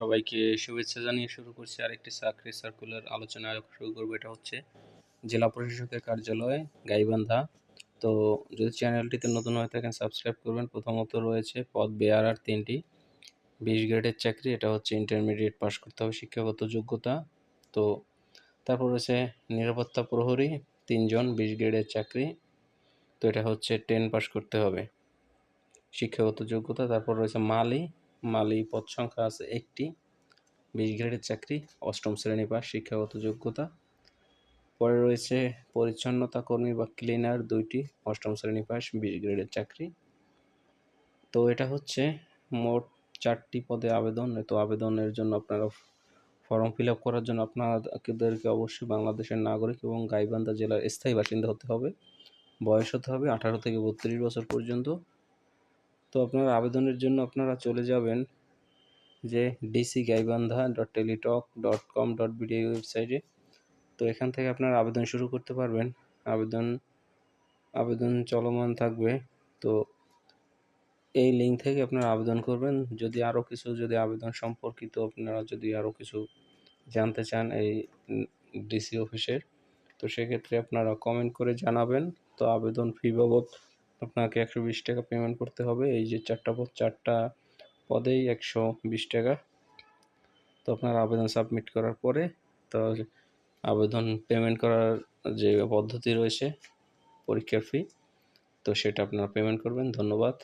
সবাইকে শুভেচ্ছা জানিয়ে শুরু করছি আরেকটি চাকরি সার্কুলার আলোচনা শুরু করব। এটা হচ্ছে জেলা প্রশাসকের কার্যালয় গাইবান্ধা। তো যদি চ্যানেলটিতে নতুন হয়ে থাকেন সাবস্ক্রাইব করবেন। প্রথমত রয়েছে পদ বেয়ারার তিনটি। বিশ গ্রেডের চাকরি, এটা হচ্ছে ইন্টারমিডিয়েট পাস করতে হবে শিক্ষাগত যোগ্যতা। তো তারপর রয়েছে নিরাপত্তা প্রহরী, তিনজন বিশ গ্রেডের চাকরি। তো এটা হচ্ছে টেন পাস করতে হবে শিক্ষাগত যোগ্যতা। তারপর রয়েছে মালি মালি পদ সংখ্যা আছে একটি। বিশ গ্রেডের চাকরি, অষ্টম শ্রেণি পাস শিক্ষাগত যোগ্যতা। পরে রয়েছে পরিচ্ছন্নতা কর্মী বা ক্লিনার দুইটি, অষ্টম শ্রেণি পাস বিশ গ্রেডের চাকরি। তো এটা হচ্ছে মোট চারটি পদে আবেদন। তো আবেদনের জন্য আপনারা ফর্ম ফিল আপ করার জন্য আপনাদেরকে অবশ্যই বাংলাদেশের নাগরিক এবং গাইবান্ধা জেলার স্থায়ী বাসিন্দা হতে হবে। বয়স হতে হবে আঠারো থেকে বত্রিশ বছর পর্যন্ত। তো আপনারা আবেদনের জন্য আপনারা চলে যাবেন যে DC Gaibandha dot Teletalk dot com dot BD ওয়েবসাইটে তো এখান থেকে আপনারা আবেদন শুরু করতে পারবেন। আবেদন আবেদন চলমান থাকবে। তো এই লিঙ্ক থেকে আপনারা আবেদন করবেন। যদি আরও কিছু, যদি আবেদন সম্পর্কিত আপনারা যদি আরও কিছু জানতে চান এই ডিসি অফিসের তো সেক্ষেত্রে আপনারা কমেন্ট করে জানাবেন। তো আবেদন ফি বাবদ আপনাকে একশো বিশ টাকা পেমেন্ট করতে হবে। এই যে চারটা পদ চারটা পদেই একশো বিশ টাকা। তো আপনার আবেদন সাবমিট করার পরে তো আবেদন পেমেন্ট করার যে পদ্ধতি রয়েছে, পরীক্ষার ফি তো সেটা আপনারা পেমেন্ট করবেন। ধন্যবাদ।